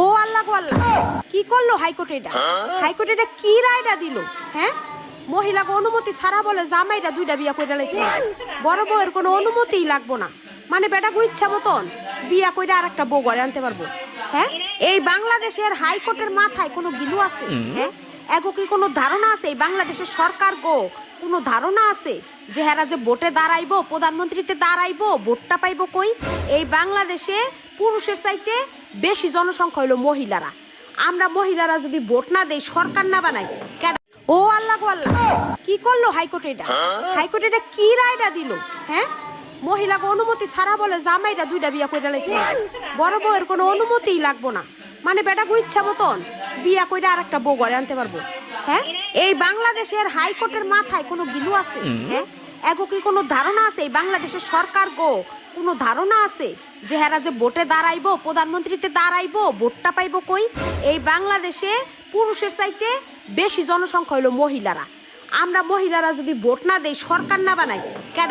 ও আল্লাহ গো আল্লাহ। কি করল হাইকোর্ট এটা? হাইকোর্ট এটা কি রায়টা দিল? হ্যাঁ? মহিলাকে অনুমতি ছাড়া বলে জামাইটা দুইটা বিয়া করে লাইতে বড় বউয়ের কোনো অনুমতিই লাগবো না। মানে বেটাকে ইচ্ছা মতন বিয়া করে আর একটা বউ ঘরে আনতে পারব। হ্যাঁ? এই বাংলাদেশের হাইকোর্টের মাথায় কোনো গিলু আছে? হ্যাঁ? এগো কি কোনো ধারণা আছে? এই বাংলাদেশের সরকার গো কোনো ধারণা আছে যে হেরা যে ভোটে দাঁড়াইবো প্রধানমন্ত্রীতে দাঁড়াইবো ভোটটা পাইবো কই? এই বাংলাদেশে পুরুষের চাইতে বেশি জনসংখ্যা হলো মহিলারা। আমরা মহিলারা যদি ভোট না দেই সরকার না বানাই ও আল্লাহ গো আল্লাহ। কি করল হাইকোর্ট এটা? হাইকোর্ট এটা কি রায়টা দিল? হ্যাঁ? মহিলাকে অনুমতি ছাড়া বলে জামাইটা দুইটা বিয়া করে লাইতে বড় বউয়ের কোনো অনুমতিই লাগবো না। মানে বেটাকে ইচ্ছা মতন বিয়া করে আর একটা বউ ঘরে আনতে পারব। হ্যাঁ? এই বাংলাদেশের হাইকোর্টের মাথায় কোনো গিলু আছে? হ্যাঁ? এগো কি কোনো ধারণা আছে? এই বাংলাদেশের সরকার গো, কোনো ধারণা আছে? যে হেরা যে ভোটে দাঁড়াইবো, প্রধানমন্ত্রীতে দাঁড়াইবো, ভোটটা পাইবো কই? এই বাংলাদেশে পুরুষের চাইতে বেশি জনসংখ্যা হলো মহিলারা। আমরা মহিলারা যদি ভোট না দেই, সরকার না বানাই